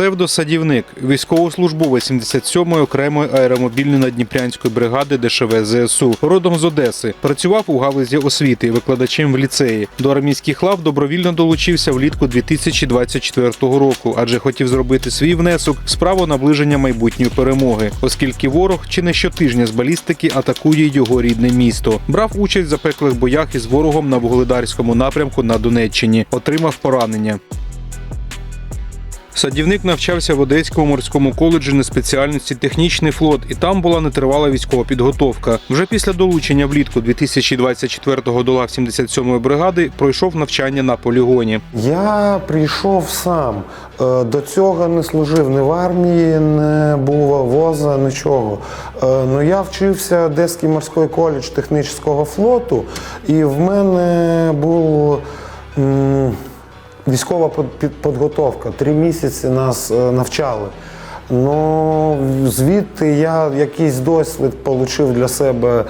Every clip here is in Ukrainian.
Псевдосадівник, військовослужбовець 77-ї окремої аеромобільної надніпрянської бригади ДШВ ЗСУ, родом з Одеси. Працював у галузі освіти, викладачем в ліцеї. До армійських лав добровільно долучився влітку 2024 року, адже хотів зробити свій внесок в справу наближення майбутньої перемоги, оскільки ворог чи не щотижня з балістики атакує його рідне місто. Брав участь в запеклих боях із ворогом на Вугледарському напрямку на Донеччині. Отримав поранення. Садівник навчався в Одеському морському коледжі на спеціальності технічний флот, і там була нетривала військова підготовка. Вже після долучення влітку 2024-го до лав 77-ї бригади пройшов навчання на полігоні. Я прийшов сам. Е, До цього не служив ні в армії, не було воза, нічого. Е, Ну я вчився Одеський морський коледж технічного флоту, і в мене був військова підготовка. Три місяці нас е, навчали. Ну, звідти я якийсь досвід отримав для себе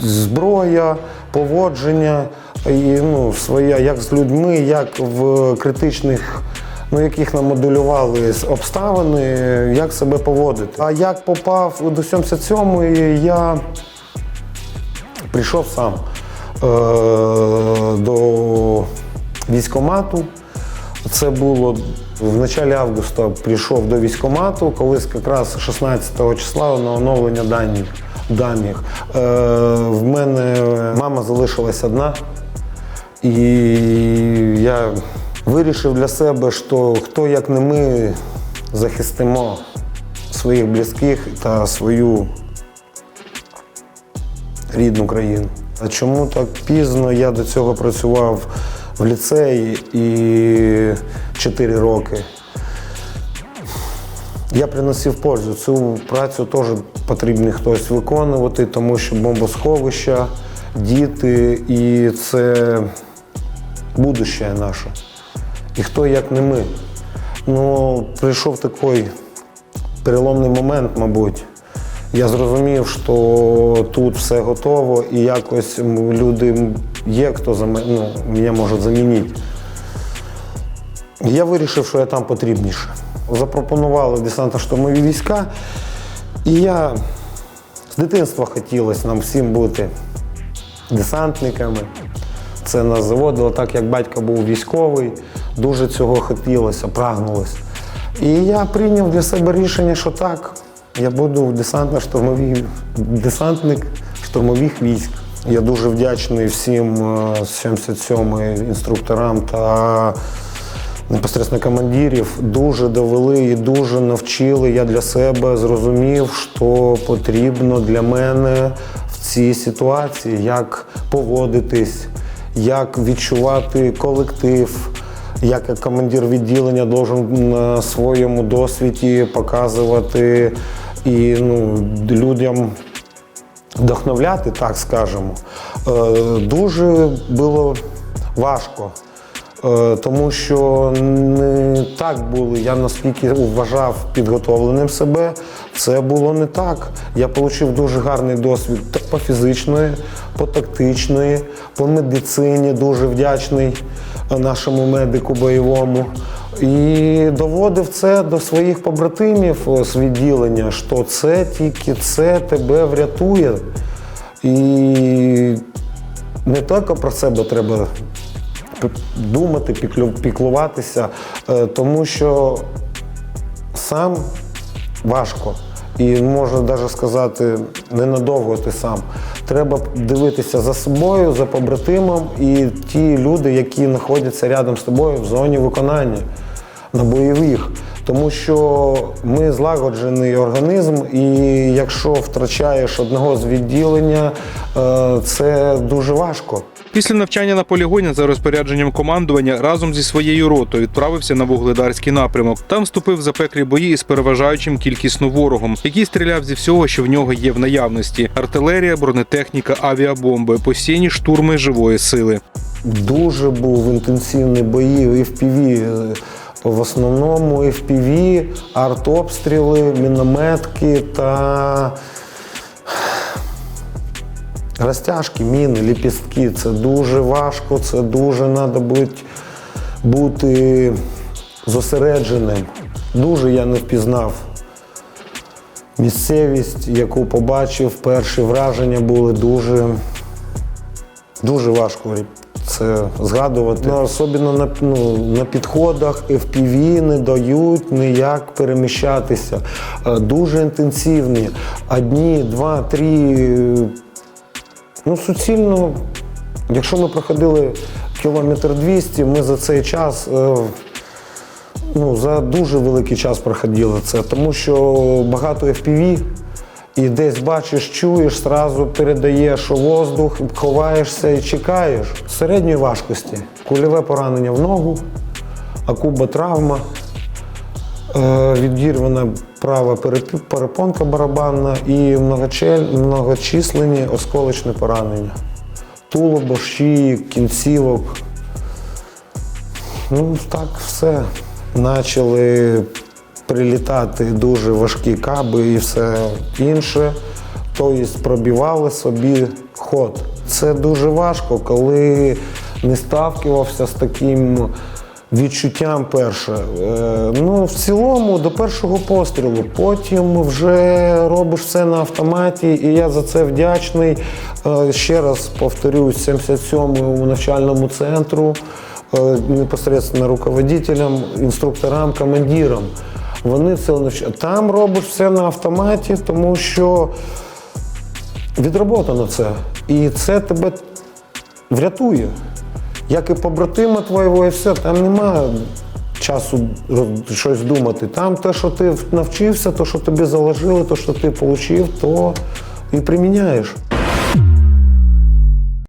зброя, поводження і ну, своя, як з людьми, як в критичних, ну яких нам моделювали обставини, як себе поводити. А як попав до 77-ї, я прийшов сам е, до військкомату. Це було в началі августа прийшов до військкомату, колись якраз 16 числа на оновлення даних. даних. Е, в мене мама залишилась одна, і я вирішив для себе, що хто як не ми захистимо своїх близьких та свою рідну країну. А чому так пізно? Я до цього працював в ліцеї і 4 роки. Я приносив пользу. Цю працю теж потрібно хтось виконувати, тому що бомбосховища, діти і це будуще наше. І хто як не ми. Ну, прийшов такий переломний момент, мабуть. Я зрозумів, що тут все готово і якось люди є, хто за мене, ну, мене може замінити. Я вирішив, що я там потрібніше. Запропонували десантно-штурмові війська, і я з дитинства хотілося нам всім бути десантниками. Це нас заводило, так як батько був військовий, дуже цього хотілося, прагнулося. І я прийняв для себе рішення, що так, я буду десантно-штурмовий десантник штурмових військ. Я дуже вдячний всім е, 77 інструкторам та непосередньо командирів. Дуже довели і дуже навчили. Я для себе зрозумів, що потрібно для мене в цій ситуації, як поводитись, як відчувати колектив. Як як командир відділення должен на своєму досвіді показувати і ну, людям вдохновляти, так скажемо, Е, дуже було важко. Е, Тому що не так було, я наскільки вважав підготовленим себе, це було не так. Я отримав дуже гарний досвід по фізичної, по тактичної, по медицині, дуже вдячний нашому медику бойовому. І доводив це до своїх побратимів е, з відділення, що це тільки це тебе врятує. І не тільки про себе треба думати, піклуватися, е, тому що сам важко. І можна навіть сказати, ненадовго ти сам. Треба дивитися за собою, за побратимом і ті люди, які знаходяться рядом з тобою в зоні виконання на бойових. Тому що ми злагоджений організм, і якщо втрачаєш одного з відділення, е, це дуже важко. Після навчання на полігоні за розпорядженням командування разом зі своєю ротою відправився на вугледарський напрямок. Там вступив в запеклі бої із переважаючим кількісно ворогом, який стріляв зі всього, що в нього є в наявності: артилерія, бронетехніка, авіабомби, постійні штурми живої сили. Дуже був інтенсивні бої в FPV. В основному FPV, артобстріли, мінометки та розтяжки, міни, ліпістки. Це дуже важко, це дуже треба бути зосередженим. Дуже я не впізнав місцевість, яку побачив. Перші враження були дуже, дуже важко це згадувати. Ну, особливо на, ну, на підходах FPV не дають ніяк переміщатися. Е, Дуже інтенсивні. Одні, два, три. Ну, суцільно, якщо ми проходили кілометр 200, ми за цей час. е, ну, за дуже великий час проходило це, тому що багато FPV, і десь бачиш, чуєш, зразу передаєш воздух, ховаєшся і чекаєш. Середньої важкості. Кульове поранення в ногу, акуба травма, е, відірвана права перепонка барабанна і многочисленні осколочні поранення. Тулубо, шиї, кінцівок. Ну, так, все. Почали прилітати дуже важкі каби і все інше. Тобто пробивали собі ход. Це дуже важко, коли не сталкивався з таким відчуттям перше. Е, Ну, в цілому до першого пострілу. Потім вже робиш все на автоматі, і я за це вдячний. Е, Ще раз повторюсь, 77-му навчальному центру е, непосредственно руководителям, інструкторам, командирам. Вони це навчають. Там робиш все на автоматі, тому що відроботано це. І це тебе врятує. Як і побратима твого, і все, там немає часу щось думати. Там те, що ти навчився, то, що тобі заложили, то, що ти отримав, то і приміняєш.